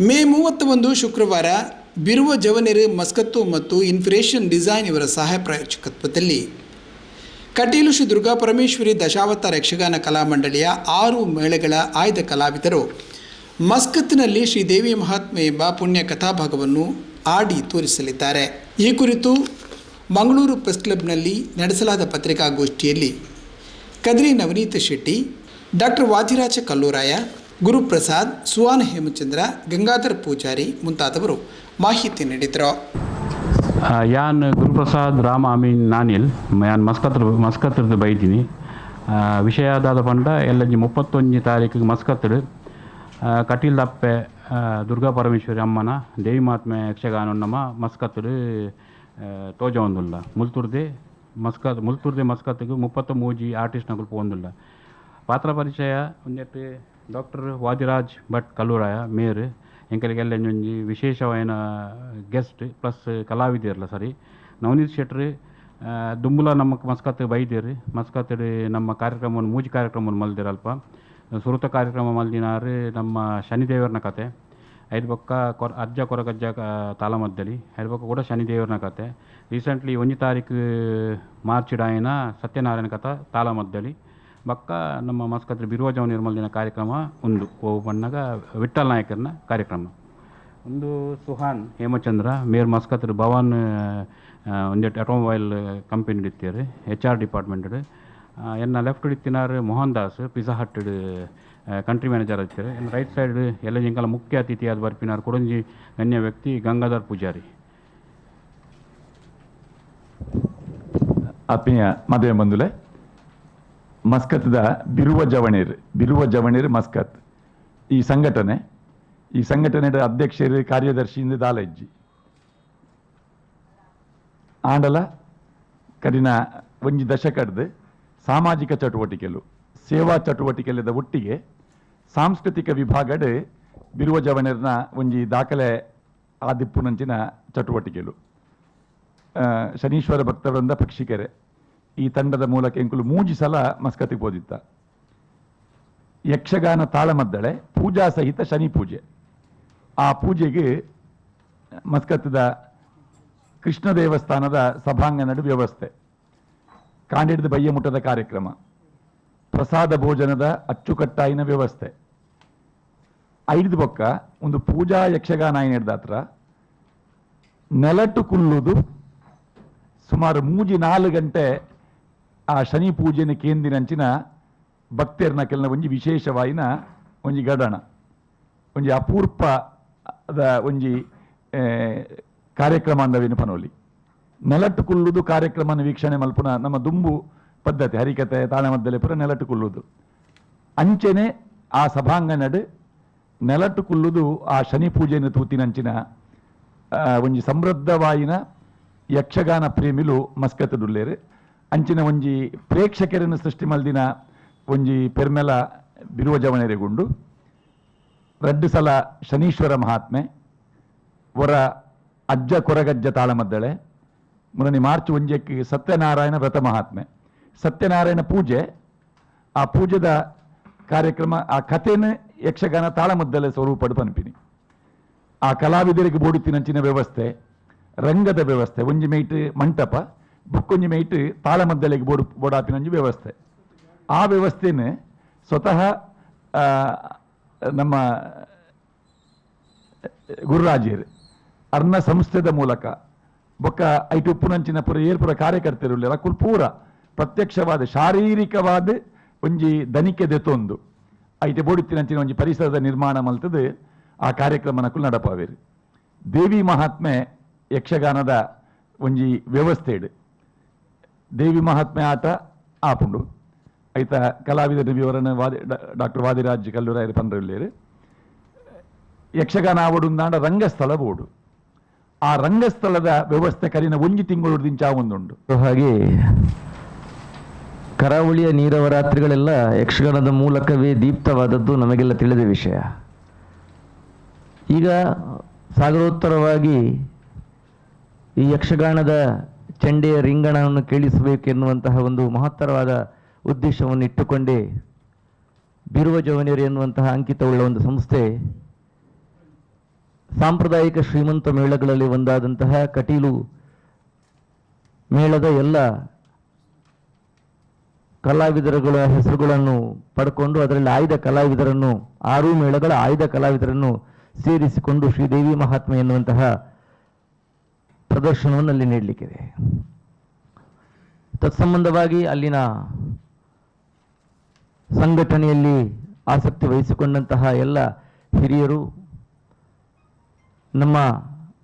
ಮೇ ಮೂವತ್ತ ಒಂದು ಶುಕ್ರವಾರ ಬಿರುವ ಜವನೆರ್ ಮಸ್ಕತ್ತು ಮತ್ತು ಇನ್ಫ್ರೇಷನ್ ಡಿಸೈನ್ ಇವರ ಸಹಾಯ ಪ್ರಾಯೋಜಕತ್ವದಲ್ಲಿ. ಕಟೀಲು ಶ್ರೀ ದುರ್ಗಾ ಪರಮೇಶ್ವರಿ ದಶಾವತಾರ ಯಕ್ಷಗಾನ ಕಲಾಮಂಡಳಿಯ ಆರು ಮೇಳೆಗಳ ಆಯ್ದ ಕಲಾವಿದರು. ಮಸ್ಕತ್ನಲ್ಲಿ ಶ್ರೀದೇವಿ ಮಹಾತ್ಮೆ ಎಂಬ ಪುಣ್ಯ ಕಥಾಭಾಗವನ್ನು ಆಡಿ ತೋರಿಸಲಿದ್ದಾರೆ. ಈ ಕುರಿತು ಮಂಗಳೂರು ಪ್ರೆಸ್ ಕ್ಲಬ್ನಲ್ಲಿ ನಡೆಸಲಾದ ಪತ್ರಿಕಾಗೋಷ್ಠಿಯಲ್ಲಿ ಕದ್ರಿ ನವನೀತ ಶೆಟ್ಟಿ, ಡಾಕ್ಟರ್ ವಾದಿರಾಜ ಕಲ್ಲೂರಾಯ ಗುರುಪ್ರಸಾದ್ ಸುವಾನ್ ಹೇಮಚಂದ್ರ, ಗಂಗಾಧರ್ ಪೂಜಾರಿ ಮುಂತಾದವರು ಮಾಹಿತಿ ನೀಡಿದರು. ಯಾನ್ ಗುರುಪ್ರಸಾದ್, ರಾಮ ಅಮೀನ್ ನಾನಿಲ್, ಯಾನ್ ಮಸ್ಕತ್, ಮಸ್ಕತ್ರದ ಬೈದಿನಿ. ವಿಷಯ ಆದಾದ ಪಂಡ ಎಲ್ಲಂಜಿ ಮುಪ್ಪತ್ತೊಂಜಿ ತಾರೀಕಿಗೆ ಮಸ್ಕತ್ತಡು ಕಟೀಲ್ ದಪ್ಪೆ ದುರ್ಗಾ ಪರಮೇಶ್ವರಿ ಅಮ್ಮನ, ದೇವಿ ಮಹಾತ್ಮೆ ಯಕ್ಷಗಾನ ನಮ್ಮ ಮಸ್ಕತ್ತಡು ತೋಜ ಒಂದುಲ್ಲ. ಮುಲ್ತುರ್ದೆ ಮಸ್ಕತ್, ಮುಲ್ತುರ್ದೆ ಮಸ್ಕತ್ಗೆ ಮುಪ್ಪತ್ತು ಮೂಜಿ ಆರ್ಟಿಸ್ಟ್ನಗಳು ಪೋಂದುಲ್ಲ ಪಾತ್ರ ಪರಿಚಯ ಒಂದೆಟ್ಟು ಡಾಕ್ಟರ್ ವಾದಿರಾಜ್ ಭಟ್ ಕಲ್ಲೂರಾಯ ಮೇರ್ ಎಂಕಲಿಗೆಲ್ಲ ಒಂಜಿ ವಿಶೇಷವಾದ ಗೆಸ್ಟ್, ಪ್ಲಸ್ ಕಲಾವಿದರ್ಲ ಸರಿ. ನವನೀತ್ ಶೆಟ್ರ್ ದುಂಬುಲ ನಮ್ಮ ಮಸ್ಕತ್ ಬೈದೇರಿ ಮಸ್ಕತ್ ನಮ್ಮ ಕಾರ್ಯಕ್ರಮವನ್ನು, ಮೂಜಿ ಕಾರ್ಯಕ್ರಮವನ್ನು ಮಲ್ದಿರ ಅಲ್ಪ ಸುರತ ಕಾರ್ಯಕ್ರಮ ಮಲ್ದಿನಾರು ನಮ್ಮ ಶನಿದೇವರನ ಕತೆ. ಐದು ಪಕ್ಕ ಕೊರ, ಅಜ್ಜ ಕೊರಗಜ್ಜ ತಾಲಮದ್ದಲ್ಲಿ. ಐದು ಪಕ್ಕ ಕೂಡ ಶನಿದೇವರನ ಕತೆ. ರೀಸೆಂಟ್ಲಿ ಒಂದು ತಾರೀಕು ಮಾರ್ಚ್ ಡಾಯಿನ ಸತ್ಯನಾರಾಯಣ ಕಥ ತಾಳಮದ್ದಲಿ ಬಕ್ಕ ನಮ್ಮ ಮಸ್ಕತ್ರ ಬಿರುವಜವ ನಿರ್ಮಲ್ದಿನ ಕಾರ್ಯಕ್ರಮ ಒಂದು. ಓ ಬಣ್ಣಗ ವಿಠಲ್ ನಾಯಕರ್ನ ಕಾರ್ಯಕ್ರಮ. ಒಂದು ಸುಹಾನ್ ಹೇಮಚಂದ್ರ ಮೇರ್ ಮಸ್ಕತ್ರ ಭವಾನ್ ಒಂದು ಒಂದೆಟ್ ಆಟೋಮೊಬೈಲ್ ಕಂಪನಿ ಇಡ್ತೀರಿ ಎಚ್ ಆರ್ ಡಿಪಾರ್ಟ್ಮೆಂಟ್ ಎನ್ನ left ಇಡ್ತಿನಾರ್ Mohan Das Pizza Hut country manager ಇರ್ತಾರೆ. ಎನ್ನ ರೈಟ್ ಸೈಡ್ ಎಲ್ಲ ಜಿಂಕಲ ಮುಖ್ಯ ಅತಿಥಿಯಾದ ಬರ್ಪಿನಾರ್ ಕೊಡಂಜಿ ಗಣ್ಯ ವ್ಯಕ್ತಿ ಗಂಗಾಧರ್ ಪೂಜಾರಿ. ಅಪ್ಪಿನ ಮದುವೆ ಬಂಧುಲೆ ಮಸ್ಕತ್ದ ಬಿರುವ ಜವಣೀರ್ ಬಿರುವ ಜವಣೀರ್ ಮಸ್ಕತ್. ಈ ಸಂಘಟನೆ, ಈ ಸಂಘಟನೆಯ ಅಧ್ಯಕ್ಷರು ಕಾರ್ಯದರ್ಶಿಯಿಂದ ದಾಲಜ್ಜಿ ಆಂಡಲ, ಕರಿನ ಒಂಜಿ ದಶಕಡ್ದು ಸಾಮಾಜಿಕ ಚಟುವಟಿಕೆಲು, ಸೇವಾ ಚಟುವಟಿಕೆಲದ ಒಟ್ಟಿಗೆ ಸಾಂಸ್ಕೃತಿಕ ವಿಭಾಗಡ್ ಬಿರುವ ಜವಣೀರ್ನ ಒಂಜಿ ದಾಖಲೆ ಆದಿಪ್ಪುನಂಚಿನ ಚಟುವಟಿಕೆಲು. ಶನೀಶ್ವರ ಭಕ್ತವೃಂದ ಪಕ್ಷಿಕೆರೆ. ಈ ತಂಡದ ಮೂಲಕ ಎಂಕುಲು ಮೂಜಿ ಸಲ ಮಸ್ಕತಿಗೆ ಓದಿದ್ದ ಯಕ್ಷಗಾನ ತಾಳಮದ್ದಳೆ, ಪೂಜಾ ಸಹಿತ ಶನಿ ಪೂಜೆ. ಆ ಪೂಜೆಗೆ ಮಸ್ಕತ್ತದ ಕೃಷ್ಣ ದೇವಸ್ಥಾನದ ಸಭಾಂಗಣದ ವ್ಯವಸ್ಥೆ. ಕಾಂಡಿಡ್ದ ಬಯ್ಯಮುಟ್ಟದ ಕಾರ್ಯಕ್ರಮ. ಪ್ರಸಾದ ಭೋಜನದ ಅಚ್ಚುಕಟ್ಟಾಯಿನ ವ್ಯವಸ್ಥೆ. ಐದು ಬೊಕ್ಕ ಒಂದು ಪೂಜಾ ಯಕ್ಷಗಾನ ಹಿಡ್ದಾತ್ರ ನೆಲಟು ಕುಲ್ಲುದು ಸುಮಾರು ಮೂಜಿ ನಾಲ್ಕು ಗಂಟೆ ಆ ಶನಿ ಪೂಜೆನ ಕೇಂದಿನಂಚಿನ ಭಕ್ತರ್ನ ಕೆಲವು ಒಂಜಿ ವಿಶೇಷವಾಯಿನ ಒಂಜಿ ಗಡಣ ಒಂಜಿ ಅಪೂರ್ಪ ಅದ ಒಂಜಿ ಕಾರ್ಯಕ್ರಮ ಅಂದವೇನು ಪನೋಲಿ ನೆಲಟ್ಟು ಕುಲ್ಲುದು ಕಾರ್ಯಕ್ರಮನ ವೀಕ್ಷಣೆ ಮಲ್ಪುನ ನಮ್ಮ ದುಂಬು ಪದ್ಧತಿ, ಹರಿಕತೆ, ತಾಳಮದ್ದಲೆ ಪುರ ನೆಲಟ್ಟು ಕುಲ್ಲುದು. ಅಂಚೆನೆ ಆ ಸಭಾಂಗಣಡ್ ನೆಲಟ್ಟು ಕುಲ್ಲುದು ಆ ಶನಿ ಪೂಜೆಯನ್ನು ತೂತಿನಂಚಿನ ಒಂಜಿ ಸಮೃದ್ಧವಾಯಿನ ಯಕ್ಷಗಾನ ಪ್ರೇಮಿಲು ಮಸ್ಕತ್ ಡುಲ್ಲೇರು ಅಂಚಿನ ಒಂಜಿ ಪ್ರೇಕ್ಷಕರನ್ನು ಸೃಷ್ಟಿ ಮಲ್ದಿನ ಒಂಜಿ ಪೆರ್ಮೆಲ ಬಿರುವ ಜವಣೆರೆಗುಂಡು ರಡ್ಡು ಸಲ ಶನೀಶ್ವರ ಮಹಾತ್ಮೆ, ವರ ಅಜ್ಜ ಕೊರಗಜ್ಜ ತಾಳಮದ್ದಳೆ, ಮುನನಿ ಮಾರ್ಚ್ ಒಂಜಕ್ಕೆ ಸತ್ಯನಾರಾಯಣ ವ್ರತ ಮಹಾತ್ಮೆ. ಸತ್ಯನಾರಾಯಣ ಪೂಜೆ, ಆ ಪೂಜೆದ ಕಾರ್ಯಕ್ರಮ, ಆ ಕಥೆನ ಯಕ್ಷಗಾನ ತಾಳಮದ್ದಲೆ ಸ್ವರೂಪಡು ಪನ್ಪಿನಿ. ಆ ಕಲಾವಿದರಿಗೆ ಬೋಡುತ್ತಿನಂಚಿನ ವ್ಯವಸ್ಥೆ, ರಂಗದ ವ್ಯವಸ್ಥೆ, ಒಂಜಿ ಮೇಟ್ ಮಂಟಪ ಬುಕ್ಕೊಂಜಿ ಮೈಟ್ ತಾಳಮದ್ದಲೆಗೆ ಬೋಡು ಬೋಡಾಪಿನಂಜಿ ವ್ಯವಸ್ಥೆ. ಆ ವ್ಯವಸ್ಥೆನೇ ಸ್ವತಃ ನಮ್ಮ ಗುರುರಾಜೇರು ಅರ್ಣ ಸಂಸ್ಥೆದ ಮೂಲಕ, ಬೊಕ್ಕ ಐಟು ಉಪ್ಪುನಂಚಿನ ಪುರ ಏರ್ಪುರ ಕಾರ್ಯಕರ್ತರು ಅಕುಲ್ ಪೂರ ಪ್ರತ್ಯಕ್ಷವಾದ, ಶಾರೀರಿಕವಾದ ಒಂಜಿ ದನಿಕೆ ದೆತ್ತೊಂದು. ಐಟೆ ಬೋಡುತ್ತಿನಂಚಿನ ಒಂಜಿ ಪರಿಸರದ ನಿರ್ಮಾಣ ಮಲ್ತದೆ ಆ ಕಾರ್ಯಕ್ರಮ ನಕುಲ್ ನಡಪಾವೇರು. ದೇವಿ ಮಹಾತ್ಮೆ ಯಕ್ಷಗಾನದ ಒಂಜಿ ವ್ಯವಸ್ಥೆ ದೇವಿ ಮಹಾತ್ಮೆ ಆಟ ಆಪುಂಡು ಐತ ಕಲಾವಿದ ವಿವರಣೆ ವಾದಿ ಡಾಕ್ಟರ್ ವಾದಿರಾಜ್ ಕಲ್ಲೂರಾಯರು ಪಂಡ್ರಲ್ಲೇರು ಯಕ್ಷಗಾನ ಆವಡುಂದಾಂಡ ರಂಗಸ್ಥಳ ಬೋಡು ಆ ರಂಗಸ್ಥಳದ ವ್ಯವಸ್ಥೆ ಕಲಿನ ಒಂಜಿ ತಿಂಗಳು ದಿಂಚ ಒಂದುಂಡು ಹಾಗೆ ಕರಾವಳಿಯ ನೀರವರಾತ್ರಿಗಳೆಲ್ಲ ಯಕ್ಷಗಾನದ ಮೂಲಕವೇ ದೀಪ್ತವಾದದ್ದು ನಮಗೆಲ್ಲ ತಿಳಿದ ವಿಷಯ ಈಗ ಸಾಗರೋತ್ತರವಾಗಿ ಈ ಯಕ್ಷಗಾನದ ಚಂಡೆಯ ರಿಂಗಣವನ್ನು ಕೇಳಿಸಬೇಕೆನ್ನುವಂತಹ ಒಂದು ಮಹತ್ತರವಾದ ಉದ್ದೇಶವನ್ನು ಇಟ್ಟುಕೊಂಡೇ ಬಿರುವ ಜವನಿಯರು ಎನ್ನುವಂತಹ ಅಂಕಿತವುಳ್ಳ ಒಂದು ಸಂಸ್ಥೆ ಸಾಂಪ್ರದಾಯಿಕ ಶ್ರೀಮಂತ ಮೇಳಗಳಲ್ಲಿ ಒಂದಾದಂತಹ ಕಟೀಲು ಮೇಳದ ಎಲ್ಲ ಕಲಾವಿದರುಗಳ ಹೆಸರುಗಳನ್ನು ಪಡ್ಕೊಂಡು ಅದರಲ್ಲಿ ಆಯ್ದ ಕಲಾವಿದರನ್ನು, ಆರು ಮೇಳಗಳ ಆಯ್ದ ಕಲಾವಿದರನ್ನು ಸೇರಿಸಿಕೊಂಡು ಶ್ರೀದೇವಿ ಮಹಾತ್ಮೆ ಎನ್ನುವಂತಹ ಪ್ರದರ್ಶನವನ್ನು ಅಲ್ಲಿ ನೀಡಲಿಕ್ಕಿದೆ. ತತ್ಸಂಬಂಧವಾಗಿ ಅಲ್ಲಿನ ಸಂಘಟನೆಯಲ್ಲಿ ಆಸಕ್ತಿ ವಹಿಸಿಕೊಂಡಂತಹ ಎಲ್ಲ ಹಿರಿಯರು, ನಮ್ಮ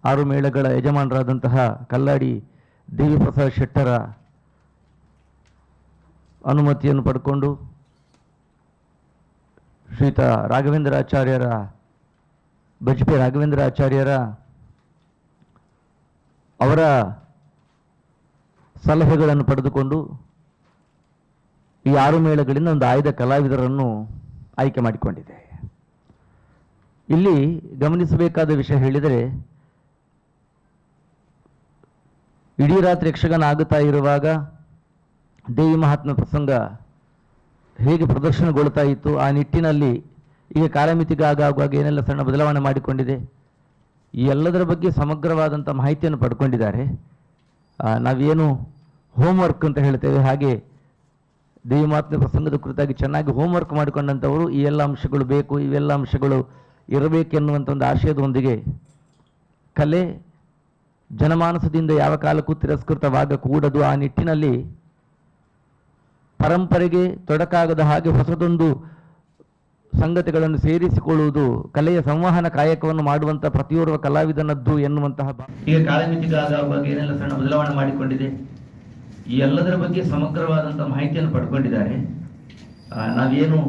ಆರು ಮೇಳಗಳ ಯಜಮಾನರಾದಂತಹ ಕಲ್ಲಾಡಿ ದೇವಿಪ್ರಸಾದ್ ಶೆಟ್ಟರ ಅನುಮತಿಯನ್ನು ಪಡ್ಕೊಂಡು ಶ್ರೀತ ರಾಘವೇಂದ್ರ ಆಚಾರ್ಯರ ಬಜಪೆ ರಾಘವೇಂದ್ರ ಆಚಾರ್ಯರ ಅವರ ಸಲಹೆಗಳನ್ನು ಪಡೆದುಕೊಂಡು ಈ ಆರು ಮೇಳಗಳಿಂದ ಒಂದು ಆಯ್ದ ಕಲಾವಿದರನ್ನು ಆಯ್ಕೆ ಮಾಡಿಕೊಂಡಿದೆ. ಇಲ್ಲಿ ಗಮನಿಸಬೇಕಾದ ವಿಷಯ ಹೇಳಿದರೆ, ಇಡೀ ರಾತ್ರಿ ಯಕ್ಷಗಾನ ಆಗುತ್ತಾ ಇರುವಾಗ ದೇವಿ ಮಹಾತ್ಮ ಪ್ರಸಂಗ ಹೇಗೆ ಪ್ರದರ್ಶನಗೊಳ್ತಾ ಇತ್ತು, ಆ ನಿಟ್ಟಿನಲ್ಲಿ ಈಗ ಕಾಲಮಿತಿಗಾಗುವಾಗ ಏನೆಲ್ಲ ಸಣ್ಣ ಬದಲಾವಣೆ ಮಾಡಿಕೊಂಡಿದೆ ಈ ಎಲ್ಲದರ ಬಗ್ಗೆ ಸಮಗ್ರವಾದಂಥ ಮಾಹಿತಿಯನ್ನು ಪಡ್ಕೊಂಡಿದ್ದಾರೆ. ನಾವೇನು ಹೋಮ್ವರ್ಕ್ ಅಂತ ಹೇಳ್ತೇವೆ. ಹಾಗೆ ದೇವಿ ಮಾತ್ಮೆ ಪ್ರಸಂಗದ ಕುರಿತಾಗಿ ಚೆನ್ನಾಗಿ ಹೋಮ್ವರ್ಕ್ ಮಾಡಿಕೊಂಡಂಥವರು ಈ ಎಲ್ಲ ಅಂಶಗಳು ಬೇಕು ಇವೆಲ್ಲ ಅಂಶಗಳು ಇರಬೇಕೆನ್ನುವಂಥ ಒಂದು ಆಶಯದೊಂದಿಗೆ ಕಲೆ ಜನಮಾನಸದಿಂದ ಯಾವ ಕಾಲಕ್ಕೂ ತಿರಸ್ಕೃತವಾಗಕೂಡದು. ಆ ನಿಟ್ಟಿನಲ್ಲಿ ಪರಂಪರೆಗೆ ತೊಡಕಾಗದ ಹಾಗೆ ಹೊಸದೊಂದು ಸಂಗತಿಗಳನ್ನು ಸೇರಿಸಿಕೊಳ್ಳುವುದು ಕಲೆಯ ಸಂವಹನ ಕಾಯಕವನ್ನು ಮಾಡುವಂತಹ ಪ್ರತಿಯೋರ್ವ ಕಲಾವಿದನದ್ದು ಎನ್ನುವಂತಹ ಈಗ ಕಾಲಮಿತಿಗಾದ ಬಗ್ಗೆ ಏನೆಲ್ಲ ಸಣ್ಣ ಬದಲಾವಣೆ ಮಾಡಿಕೊಂಡಿದೆ? ಈ ಎಲ್ಲದರ ಬಗ್ಗೆ ಸಮಗ್ರವಾದಂತಹ ಮಾಹಿತಿಯನ್ನು ಪಡ್ಕೊಂಡಿದ್ದಾರೆ. ನಾವೇನು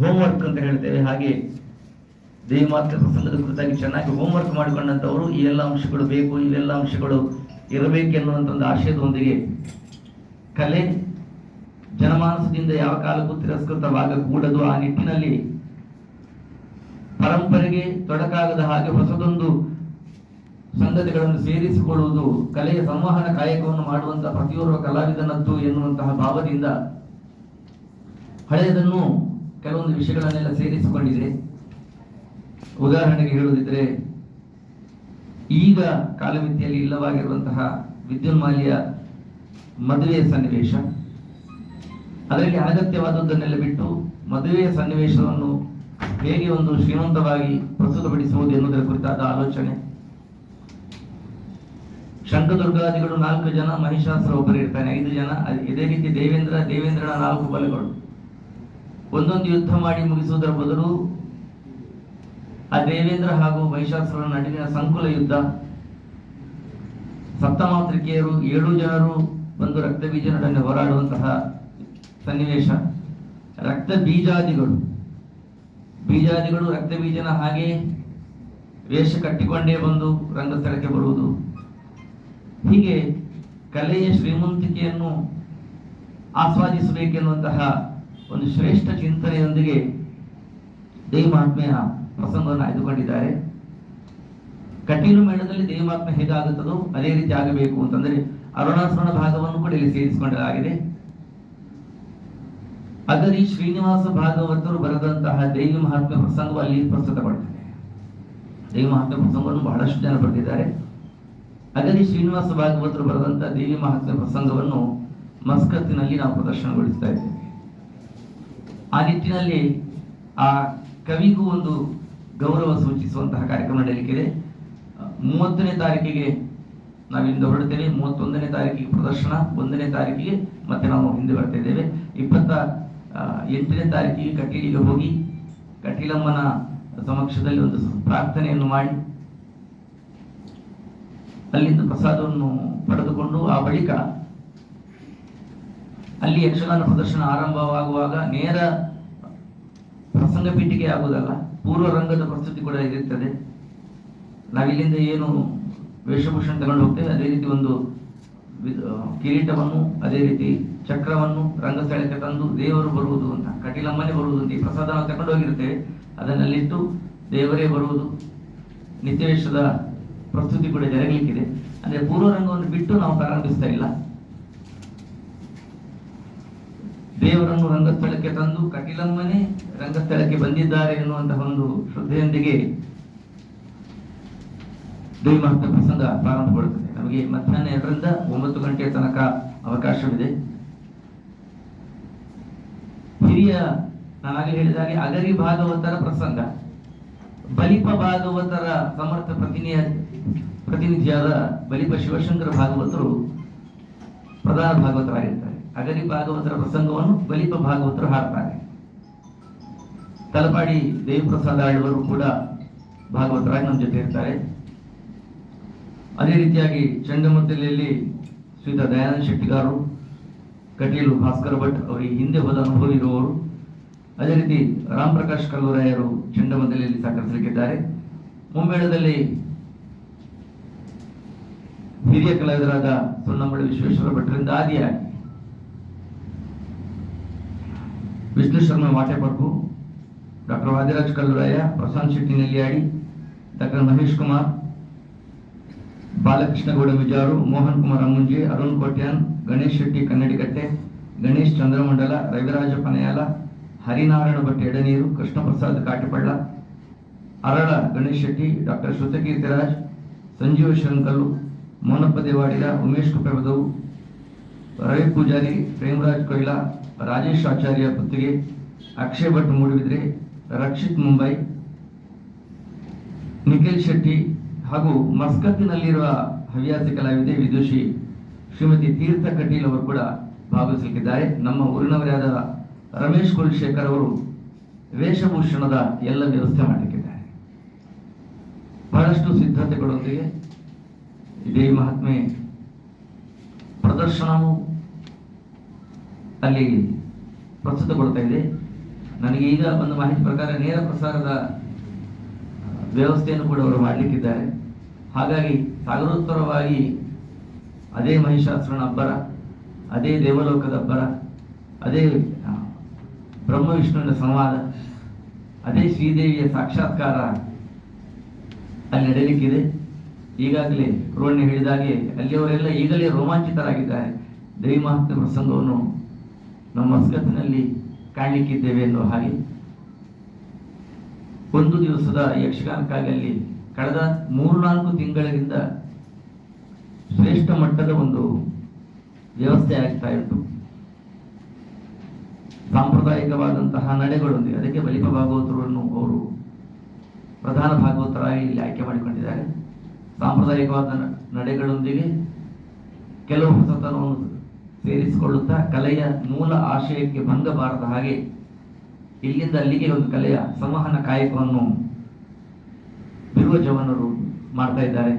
ಹೋಮ್ವರ್ಕ್ ಅಂತ ಹೇಳ್ತೇವೆ. ಹಾಗೆ ದೇವಿ ಮಾತೃ ಪ್ರಸಂಗದ ಕುರಿತಾಗಿ ಚೆನ್ನಾಗಿ ಹೋಮ್ವರ್ಕ್ ಮಾಡಿಕೊಂಡಂಥವರು ಈ ಎಲ್ಲ ಅಂಶಗಳು ಬೇಕು ಇವೆಲ್ಲ ಅಂಶಗಳು ಇರಬೇಕೆನ್ನುವಂಥ ಒಂದು ಆಶಯದೊಂದಿಗೆ ಕಲೆ ಜನಮಾನಸದಿಂದ ಯಾವ ಕಾಲಕ್ಕೂ ತಿರಸ್ಕೃತವಾಗಕೂಡದು. ಆ ನಿಟ್ಟಿನಲ್ಲಿ ಪರಂಪರೆಗೆ ತೊಡಕಾಗದ ಹಾಗೆ ಹೊಸದೊಂದು ಸಂಗತಿಗಳನ್ನು ಸೇರಿಸಿಕೊಳ್ಳುವುದು ಕಲೆಯ ಸಂವಹನ ಕಾಯಕವನ್ನು ಮಾಡುವಂತಹ ಪ್ರತಿಯೋರ್ವ ಕಲಾವಿದನದ್ದು ಎನ್ನುವಂತಹ ಭಾವದಿಂದ ಹಳೆಯದನ್ನು ಕೆಲವೊಂದು ವಿಷಯಗಳನ್ನೆಲ್ಲ ಸೇರಿಸಿಕೊಂಡಿದೆ. ಉದಾಹರಣೆಗೆ ಹೇಳುವುದಿದ್ರೆ, ಈಗ ಕಾಲಮಿತಿಯಲ್ಲಿ ಇಲ್ಲವಾಗಿರುವಂತಹ ವಿದ್ಯುನ್ಮಾಲಿಯ ಮದುವೆಯ ಸನ್ನಿವೇಶ. ಅದರಲ್ಲಿ ಅನಗತ್ಯವಾದದ್ದನ್ನೆಲ್ಲ ಬಿಟ್ಟು ಮದುವೆಯ ಸನ್ನಿವೇಶವನ್ನು ಹೇಗೆ ಒಂದು ಶ್ರೀಮಂತವಾಗಿ ಪ್ರಸ್ತುತಪಡಿಸುವುದು ಎನ್ನುವುದರ ಕುರಿತಾದ ಆಲೋಚನೆ. ಶಂಕದುರ್ಗಾದಿಗಳು ನಾಲ್ಕು ಜನ, ಮಹಿಷಾಸುರ ಒಬ್ಬರು ಇರ್ತಾನೆ, ಐದು ಜನ. ಇದೇ ರೀತಿ ದೇವೇಂದ್ರ, ದೇವೇಂದ್ರನ ನಾಲ್ಕು ಬಲಗಳು. ಒಂದೊಂದು ಯುದ್ಧ ಮಾಡಿ ಮುಗಿಸುವುದರ ಬದಲು ಆ ದೇವೇಂದ್ರ ಹಾಗೂ ಮಹಿಷಾಸುರನ ನಡುವಿನ ಸಂಕುಲ ಯುದ್ಧ. ಸಪ್ತಮಾತೃಕೆಯರು ಏಳು ಜನರು ಒಂದು ರಕ್ತ ನಡುವೆ ಹೋರಾಡುವಂತಹ ಸನ್ನಿವೇಶ. ರಕ್ತ ಬೀಜಾದಿಗಳು ಬೀಜಾದಿಗಳು ರಕ್ತ ಬೀಜನ ಹಾಗೆ ವೇಷ ಕಟ್ಟಿಕೊಂಡೇ ಬಂದು ರಂಗಸ್ಥಳಕ್ಕೆ ಬರುವುದು. ಹೀಗೆ ಕಲೆಯ ಶ್ರೀಮಂತಿಕೆಯನ್ನು ಆಸ್ವಾದಿಸಬೇಕೆನ್ನುವಂತಹ ಒಂದು ಶ್ರೇಷ್ಠ ಚಿಂತನೆಯೊಂದಿಗೆ ದೈವಾತ್ಮೆಯ ಪ್ರಸಂಗವನ್ನು ಆಯ್ದುಕೊಂಡಿದ್ದಾರೆ. ಕಟೀಲು ಮೇಳದಲ್ಲಿ ದೇವಿ ಹೇಗಾಗುತ್ತದೋ ಅದೇ ರೀತಿ ಆಗಬೇಕು ಅಂತಂದ್ರೆ ಅರುಣಾಸುರಣ ಭಾಗವನ್ನು ಕೂಡ ಇಲ್ಲಿ ಸೇರಿಸಿಕೊಳ್ಳಲಾಗಿದೆ ಅದರಿ ಶ್ರೀನಿವಾಸ ಭಾಗವತರು ಬರೆದಂತಹ ದೇವಿ ಮಹಾತ್ಮ ಪ್ರಸಂಗವು ಅಲ್ಲಿ ಪ್ರಸ್ತುತಪಡ್ತದೆ ದೇವಿ ಮಹಾತ್ಮ ಪ್ರಸಂಗವನ್ನು ಬಹಳಷ್ಟು ಜನ ಬರೆದಿದ್ದಾರೆ. ಅಗದಿ ಶ್ರೀನಿವಾಸ ಭಾಗವತರು ಬರೆದಂತಹ ದೇವಿ ಮಹಾತ್ಮೆ ಪ್ರಸಂಗವನ್ನು ಮಸ್ಕತ್ತಿನಲ್ಲಿ ನಾವು ಪ್ರದರ್ಶನಗೊಳಿಸ್ತಾ ಇದ್ದೇವೆ. ಆ ನಿಟ್ಟಿನಲ್ಲಿ ಆ ಕವಿಗೂ ಒಂದು ಗೌರವ ಸೂಚಿಸುವಂತಹ ಕಾರ್ಯಕ್ರಮ ನಡೆಯಲಿಕ್ಕಿದೆ ಮೂವತ್ತನೇ ತಾರೀಕಿಗೆ ನಾವಿಂದ ಹೊರಡ್ತೇವೆ. ಮೂವತ್ತೊಂದನೇ ತಾರೀಕಿಗೆ ಪ್ರದರ್ಶನ, ಒಂದನೇ ತಾರೀಕಿಗೆ ಮತ್ತೆ ನಾವು ಹಿಂದೆ ಬರ್ತಾ ಇದ್ದೇವೆ. ಇಪ್ಪತ್ತ ಎಂಟನೇ ತಾರೀಕಿಗೆ ಕಟೀಲಿಗೆ ಹೋಗಿ ಕಟೀಲಮ್ಮನ ಸಮಕ್ಷದಲ್ಲಿ ಒಂದು ಪ್ರಾರ್ಥನೆಯನ್ನು ಮಾಡಿ ಅಲ್ಲಿಂದ ಪ್ರಸಾದವನ್ನು ಪಡೆದುಕೊಂಡು ಆ ಬಳಿಕ ಅಲ್ಲಿ ಯಕ್ಷಗಾನ ಪ್ರದರ್ಶನ ಆರಂಭವಾಗುವಾಗ ನೇರ ಪ್ರಸಂಗ ಪೀಠಿಕೆ ಆಗುವುದಲ್ಲ, ಪೂರ್ವ ರಂಗದ ಪ್ರಸ್ತುತಿ ಕೂಡ ಇರುತ್ತದೆ. ನಾವಿಲ್ಲಿಂದ ಏನು ವೇಷಭೂಷಣ ತಗೊಂಡು ಹೋಗ್ತೇವೆ, ಅದೇ ರೀತಿ ಒಂದು ಕಿರೀಟವನ್ನು, ಅದೇ ರೀತಿ ಚಕ್ರವನ್ನು, ರಂಗಸ್ಥಳಕ್ಕೆ ತಂದು ದೇವರು ಬರುವುದು ಅಂತ, ಕಟೀಲಮ್ಮನೇ ಬರುವುದು ಅಂತ ಈ ಪ್ರಸಾದವನ್ನು ತಗೊಂಡು ಹೋಗಿರ್ತೇವೆ ಅದನ್ನಲ್ಲಿಟ್ಟು ದೇವರೇ ಬರುವುದು. ನಿತ್ಯವೇಶದ ಪ್ರಸ್ತುತಿ ಕೂಡ ಜರಗಲಿಕ್ಕಿದೆ. ಅಂದ್ರೆ ಪೂರ್ವ ರಂಗವನ್ನು ಬಿಟ್ಟು ನಾವು ಪ್ರಾರಂಭಿಸ್ತಾ ಇಲ್ಲ. ದೇವರನ್ನು ರಂಗಸ್ಥಳಕ್ಕೆ ತಂದು ಕಟೀಲಮ್ಮನೇ ರಂಗಸ್ಥಳಕ್ಕೆ ಬಂದಿದ್ದಾರೆ ಎನ್ನುವಂತಹ ಒಂದು ಶ್ರದ್ಧೆಯೊಂದಿಗೆ ದೇವಿ ಪ್ರಸಂಗ ಪ್ರಾರಂಭಗೊಳ್ಳುತ್ತದೆ. ನಮಗೆ ಮಧ್ಯಾಹ್ನ ಎರಡರಿಂದ ಒಂಬತ್ತು ಗಂಟೆಯ ತನಕ ಅವಕಾಶವಿದೆ. ಹಿರಿಯ ಹೇಳಿದ ಹಾಗೆ ಅಗರಿ ಭಾಗವತರ ಪ್ರಸಂಗ. ಬಲಿಪ ಭಾಗವತರ ಸಮರ್ಥ ಪ್ರತಿನಿಯ ಪ್ರತಿನಿಧಿಯಾದ ಬಲಿಪ ಶಿವಶಂಕರ ಭಾಗವತರು ಪ್ರಧಾನ ಭಾಗವತರಾಗಿರ್ತಾರೆ. ಅಗರಿ ಭಾಗವತರ ಪ್ರಸಂಗವನ್ನು ಬಲಿಪ ಭಾಗವತರು ಹಾಡ್ತಾರೆ. ತಲಪಾಡಿ ದೇವಿಪ್ರಸಾದ ಆಳ್ವರು ಕೂಡ ಭಾಗವತರಾಗಿ ನಮ್ಮ ಜೊತೆ ಇರ್ತಾರೆ. ಅದೇ ರೀತಿಯಾಗಿ ಚಂಡಮದ್ದಲೆಯಲ್ಲಿ ಶ್ರೀ ದಯಾನಂದ ಶೆಟ್ಟಿಗಾರರು ಕಟೀಲು ಭಾಸ್ಕರ್ ಭಟ್ ಅವರಿಗೆ ಹಿಂದೆ ಹೋದ ಅನುಭವ ಇರುವವರು. ಅದೇ ರೀತಿ ರಾಮ್ ಪ್ರಕಾಶ್ ಕಲ್ಲೂರಾಯರು ಚಂಡಮದ್ದಲೆಯಲ್ಲಿ ಸಹಕರಿಸಲಿಕ್ಕಿದ್ದಾರೆ. ಮುಂಬೇಳದಲ್ಲಿ ಹಿರಿಯ ಕಲಾವಿದರಾದ ಸುಣ್ಣಮಳೆ ವಿಶ್ವೇಶ್ವರ ಭಟ್ರಿಂದ ಆದಿಯಾಗಿ ವಿಷ್ಣು ಶರ್ಮ ವಾಟೆಪರ್ಕು ಡಾಕ್ಟರ್ ವಾದಿರಾಜ್ ಕಲ್ಲೂರಾಯ ಪ್ರಶಾಂತ್ ಶೆಟ್ಟಿ ಆಡಿ ಡಾಕ್ಟರ್ ಮಹೇಶ್ ಕುಮಾರ್ ಬಾಲಕೃಷ್ಣಗೌಡ ಮಿಜಾರು, ಮೋಹನ್ ಕುಮಾರ್ ಅಮ್ಮುಂಜಿ ಅರುಣ್ ಕೋಟ್ಯಾನ್, ಗಣೇಶ್ ಶೆಟ್ಟಿ, ಕನ್ನಡಿಗಟ್ಟೆ, ಗಣೇಶ್ ಚಂದ್ರಮಂಡಲ, ರವಿರಾಜ ಪನಯಾಲ, ಹರಿನಾರಾಯಣ ಭಟ್ ಎಡನೀರು, ಕೃಷ್ಣಪ್ರಸಾದ್ ಕಾಟಿಪಳ್ಳ, ಅರಳ ಗಣೇಶ್ ಶೆಟ್ಟಿ, ಡಾಕ್ಟರ್ ಶ್ರುತಕೀರ್ತಿರಾಜ್ ಸಂಜೀವ ಶಂಕಲ್ಲು, ಮೋನಪ್ಪ ದೇವಾಡಿಗ, ಉಮೇಶ್ ಕುಪ್ಪೆಬದವು ರವಿ ಪೂಜಾರಿ, ಪ್ರೇಮರಾಜ್ ಕೊಯ್ಲ, ರಾಜೇಶ್ ಆಚಾರ್ಯ ಪುತ್ತಿಗೆ ಅಕ್ಷಯ್ ಭಟ್ ಮೂಡುಬಿದ್ರೆ, ರಕ್ಷಿತ್ ಮುಂಬೈ, ನಿಖಿಲ್ ಶೆಟ್ಟಿ ಹಾಗೂ ಮಸ್ಕತ್ತಿನಲ್ಲಿರುವ ಹವ್ಯಾಸಿ ಕಲಾವಿದೆ ವಿದುಷಿ ಶ್ರೀಮತಿ ತೀರ್ಥ ಕಟೀಲ್ ಅವರು ಕೂಡ ಭಾಗವಹಿಸಲಿಕ್ಕಿದ್ದಾರೆ ನಮ್ಮ ಊರಿನವರಾದ ರಮೇಶ್ ಕುಲಶೇಖರ್ ಅವರು ವೇಷಭೂಷಣದ ಎಲ್ಲ ವ್ಯವಸ್ಥೆ ಮಾಡಲಿಕ್ಕಿದ್ದಾರೆ ಬಹಳಷ್ಟು ಸಿದ್ಧತೆಗಳೊಂದಿಗೆ ಇದೇ ಮಹಾತ್ಮೆ ಪ್ರದರ್ಶನವು ಅಲ್ಲಿ ಪ್ರಸ್ತುತಗೊಳ್ತಾ ಇದೆ. ನನಗೆ ಈಗ ಒಂದು ಮಾಹಿತಿ ಪ್ರಕಾರ ನೇರ ಪ್ರಸಾರದ ವ್ಯವಸ್ಥೆಯನ್ನು ಕೂಡ ಅವರು ಮಾಡಲಿಕ್ಕಿದ್ದಾರೆ. ಹಾಗಾಗಿ ಸಾಗರೋತ್ತರವಾಗಿ ಅದೇ ಮಹಿಷಾಸುರನ ಅಬ್ಬರ, ಅದೇ ದೇವಲೋಕದ ಅಬ್ಬರ, ಅದೇ ಬ್ರಹ್ಮ ವಿಷ್ಣುವಿನ ಸಂವಾದ, ಅದೇ ಶ್ರೀದೇವಿಯ ಸಾಕ್ಷಾತ್ಕಾರ ಅಲ್ಲಿ ನಡೆಯಲಿಕ್ಕಿದೆ. ಈಗಾಗಲೇ ರೋಣಿ ಹೇಳಿದಾಗೆ ಅಲ್ಲಿಯವರೆಲ್ಲ ಈಗಲೇ ರೋಮಾಂಚಿತರಾಗಿದ್ದಾರೆ. ದೇವಿ ಮಹಾತ್ಮ ಪ್ರಸಂಗವನ್ನು ನಮ್ಮ ಮಸ್ಕತ್ತಿನಲ್ಲಿ ಕಾಣಲಿಕ್ಕಿದ್ದೇವೆ ಎನ್ನುವ ಹಾಗೆ ಒಂದು ದಿವಸದ ಯಕ್ಷಗಾನಕ್ಕಾಗಿ ಕಳೆದ ಮೂರ್ನಾಲ್ಕು ತಿಂಗಳಿಂದ ಶ್ರೇಷ್ಠ ಮಟ್ಟದ ಒಂದು ವ್ಯವಸ್ಥೆ ಆಗ್ತಾ ಉಂಟು. ಸಾಂಪ್ರದಾಯಿಕವಾದಂತಹ ನಡೆಗಳೊಂದಿಗೆ, ಅದಕ್ಕೆ ಬಲಿಪ ಭಾಗವತರನ್ನು ಅವರು ಪ್ರಧಾನ ಭಾಗವತರಾಗಿ ಇಲ್ಲಿ ಆಯ್ಕೆ ಮಾಡಿಕೊಂಡಿದ್ದಾರೆ. ಸಾಂಪ್ರದಾಯಿಕವಾದ ನಡೆಗಳೊಂದಿಗೆ ಕೆಲವು ಹೊಸತನವನ್ನು ಸೇರಿಸಿಕೊಳ್ಳುತ್ತಾ, ಕಲೆಯ ಮೂಲ ಆಶಯಕ್ಕೆ ಭಂಗ ಬಾರದ ಹಾಗೆ ಇಲ್ಲಿಂದ ಅಲ್ಲಿಗೆ ಒಂದು ಕಲೆಯ ಸಂವಹನ ಕಾಯಕವನ್ನು ಬಿರುವ ಜವಾನರು ಮಾಡ್ತಾ ಇದ್ದಾರೆ.